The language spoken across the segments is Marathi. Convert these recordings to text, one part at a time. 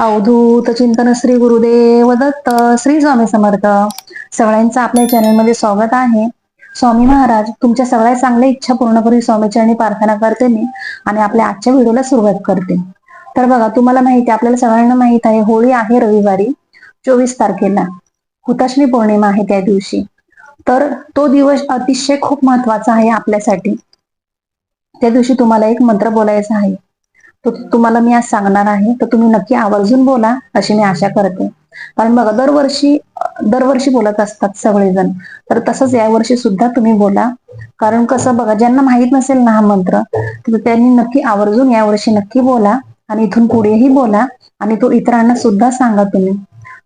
अवधूत चिंतन श्री गुरुदेव दत्त श्री स्वामी समर्थ. सगळ्यांचं आपल्या चॅनलमध्ये स्वागत आहे. स्वामी महाराज तुमच्या सगळ्या चांगल्या इच्छा पूर्ण करून स्वामीचरणी प्रार्थना करते मी आणि आपल्या आजच्या व्हिडिओला सुरुवात करते. तर बघा तुम्हाला माहिती आहे आपल्याला सगळ्यांना माहीत आहे होळी आहे रविवारी चोवीस तारखेला. हुताशनी पौर्णिमा आहे त्या दिवशी. तर तो दिवस अतिशय खूप महत्त्वाचा आहे आपल्यासाठी. त्या दिवशी तुम्हाला एक मंत्र बोलायचा आहे. तो तुम्हाला मी आज सांगणार आहे. तर तुम्ही नक्की आवर्जून बोला अशी मी आशा करते. कारण बघा दरवर्षी दरवर्षी बोलत असतात सगळेजण. तर तसंच यावर्षी सुद्धा तुम्ही बोला. कारण कसं बघा ज्यांना माहीत नसेल ना हा मंत्र तर त्यांनी नक्की आवर्जून यावर्षी नक्की बोला आणि इथून पुढेही बोला आणि तो इतरांना सुद्धा सांगा तुम्ही.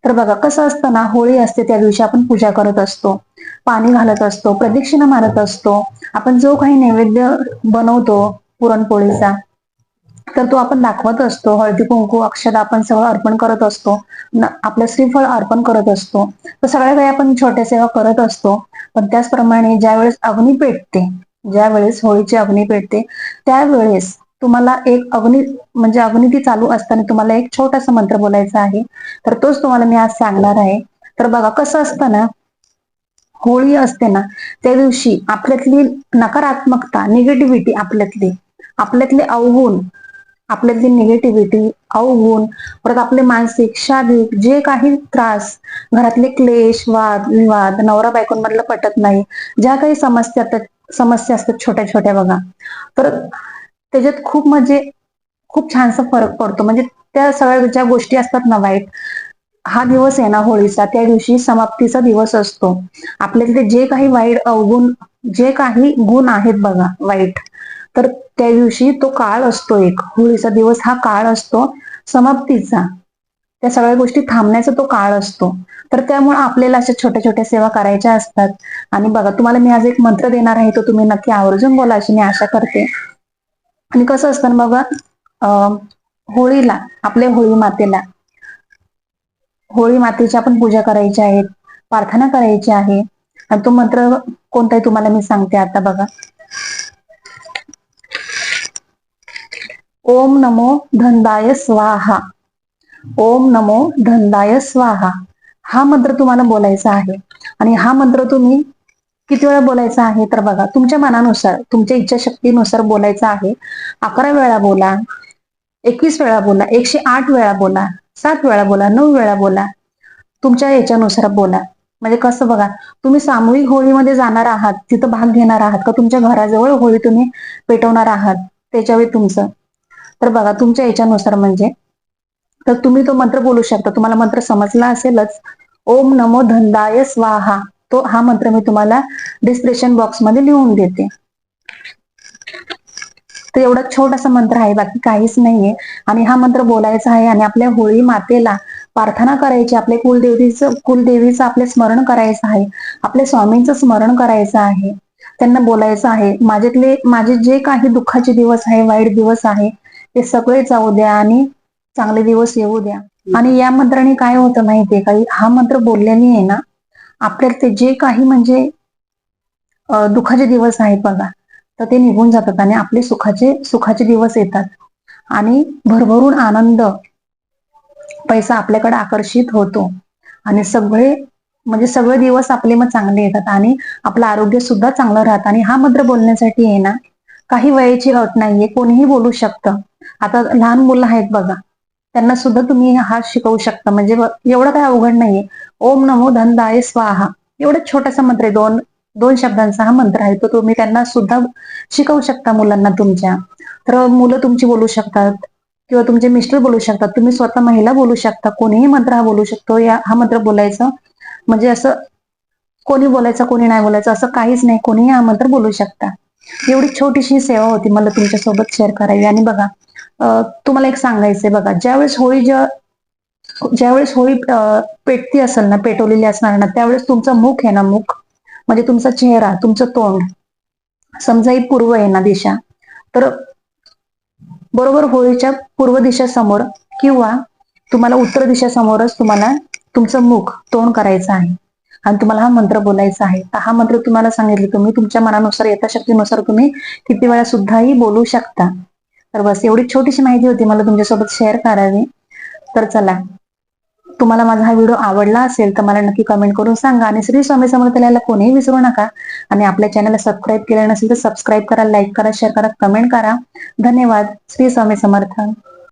तर बघा कसं असतं ना होळी असते त्या दिवशी आपण पूजा करत असतो पाणी घालत असतो प्रदक्षिणा मारत असतो. आपण जो काही नैवेद्य बनवतो पुरणपोळीचा तर तो आपण दाखवत असतो. हळदी कुंकू अक्षद आपण सगळं अर्पण करत असतो. आपलं श्रीफळ अर्पण करत असतो. तर सगळ्या काही आपण छोट्या सेवा करत असतो. पण त्याचप्रमाणे ज्यावेळेस अग्नी पेटते ज्यावेळेस होळीची अग्नी पेटते त्यावेळेस तुम्हाला एक अग्नी म्हणजे अग्नी ती चालू असताना तुम्हाला एक छोटासा मंत्र बोलायचा आहे. तर तोच तुम्हाला मी आज सांगणार आहे. तर बघा कसं असतं ना होळी असते ना त्या दिवशी आपल्यातली नकारात्मकता निगेटिव्हिटी आपल्यातली आपल्यातले अवगुण आपल्यातली निगेटिव्हिटी अवगुण परत आपले मानसिक शारीरिक जे काही त्रास घरातले क्लेश वाद विवाद नवरा बायकोंमधलं पटत नाही ज्या काही समस्या असतात समस्या असतात छोट्या छोट्या बघा. तर त्याच्यात खूप म्हणजे खूप छानसा फरक पडतो. म्हणजे त्या सगळ्या ज्या गोष्टी असतात ना वाईट हा दिवस आहे ना होळीचा. त्या दिवशी समाप्तीचा दिवस असतो. आपल्यातले जे काही वाईट अवगुण जे काही गुण आहेत बघा वाईट तर त्या दिवशी तो काळ असतो एक. होळीचा दिवस हा काळ असतो समाप्तीचा. त्या सगळ्या गोष्टी थांबण्याचा तो काळ असतो. तर त्यामुळे आपल्याला अशा छोट्या छोट्या सेवा करायच्या असतात. आणि बघा तुम्हाला मी आज एक मंत्र देणार आहे तो तुम्ही नक्की आवर्जून बोला अशी मी आशा करते. आणि कसं असतं ना बघा अं, होळीला आपल्या होळी मातेला होळी मातेची आपण पूजा करायची आहे प्रार्थना करायची आहे. आणि तो मंत्र कोणताही तुम्हाला मी सांगते आता बघा. ओम नमो धनदाय स्वाहा. ओम नमो धनदाय स्वाहा. हा मंत्र तुम्हाला बोलायचा आहे. आणि हा मंत्र तुम्ही किती वेळा बोलायचा आहे? तर बघा तुमच्या मनानुसार तुमच्या इच्छाशक्तीनुसार बोलायचा आहे. अकरा वेळा बोला एकवीस वेळा बोला एकशे आठ वेळा बोला सात वेळा बोला नऊ वेळा बोला. तुमच्या याच्यानुसार बोला. म्हणजे कसं बघा तुम्ही सामूहिक होळीमध्ये जाणार आहात तिथं भाग घेणार आहात का? तुमच्या घराजवळ होळी तुम्ही पेटवणार आहात त्याच्यावेळी तुमचं तर बघा तुमच्या याच्यानुसार म्हणजे तर तुम्ही तो मंत्र बोलू शकता. तुम्हाला मंत्र समजला असेलच. ओम नमो धंदाय स्वाहा. तो हा मंत्र मी तुम्हाला डिस्क्रिप्शन बॉक्समध्ये लिहून देते. तर एवढा छोटासा मंत्र आहे बाकी काहीच नाहीये. आणि हा मंत्र बोलायचा आहे आणि आपल्या होळी मातेला प्रार्थना करायची आपल्या कुलदेवीचं कुलदेवीचं आपले स्मरण करायचं आहे. आपल्या स्वामींचं स्मरण करायचं आहे. त्यांना बोलायचं आहे. माझ्यातले माझे जे काही दुःखाचे दिवस आहे वाईट दिवस आहे ते सगळे जाऊ द्या आणि चांगले दिवस येऊ द्या. आणि या मंत्राने काय होतं माहितीये काही हा मंत्र बोलल्याने आहे ना आपल्याला ते जे काही म्हणजे दुखाचे दुःखाचे दिवस आहेत बघा तर ते निघून जातात आणि आपले सुखाचे सुखाचे दिवस येतात. आणि भरभरून आनंद पैसा आपल्याकडे आकर्षित होतो. आणि सगळे म्हणजे सगळे दिवस आपले मग चांगले येतात आणि आपलं आरोग्य सुद्धा चांगलं राहतं. आणि हा मंत्र बोलण्यासाठी आहे ना काही वयाची अट नाहीये कोणीही बोलू शकतं. आता लहान मुलं आहेत बघा त्यांना सुद्धा तुम्ही हा शिकवू शकता. म्हणजे एवढं काही अवघड नाहीये. ओम नमो धनदाय स्वाहा. एवढा छोटासा मंत्र आहे दोन दोन शब्दांचा हा मंत्र आहे तो तुम्ही त्यांना सुद्धा शिकवू शकता मुलांना तुमच्या. तर मुलं तुमची बोलू शकतात किंवा तुमचे मिस्टर बोलू शकतात तुम्ही स्वतः महिला बोलू शकता कोणीही मंत्र हा बोलू शकतो. या हा मंत्र बोलायचं म्हणजे असं कोणी बोलायचं कोणी नाही बोलायचं असं काहीच नाही. कोणीही हा मंत्र बोलू शकता. एवढी छोटीशी सेवा होती मला तुमच्यासोबत शेअर करावी. आणि बघा तुम्हाला एक सांगायचंय बघा ज्यावेळेस होळी ज्या ज्यावेळेस होळी पेटती असेल ना पेटवलेली असणार ना त्यावेळेस तुमचं मुख आहे ना मुख म्हणजे तुमचा चेहरा तुमचं तोंड समजा ही पूर्व आहे ना दिशा तर बरोबर होळीच्या पूर्व दिशा समोर किंवा तुम्हाला उत्तर दिशा समोरच तुम्हाला तुमचं मुख तोंड करायचं आहे. आणि तुम्हाला हा मंत्र बोलायचा आहे. तर हा मंत्र तुम्हाला सांगितले तुम्ही तुमच्या मनानुसार यथाशक्तीनुसार तुम्ही किती वेळा सुद्धाही बोलू शकता. तर बस एवढी छोटीशी माहिती होती मला तुमच्यासोबत शेअर करावी. तर चला तुम्हाला माझा हा व्हिडिओ आवडला असेल तर मला नक्की कमेंट करून सांगा. आणि श्री स्वामी समर्थ समर्थाला कोणीही विसरू नका. आणि आपल्या चॅनलला सबस्क्राईब केलं नसेल तर सबस्क्राईब करा लाईक करा शेअर करा कमेंट करा. धन्यवाद. श्री स्वामी समर्थ.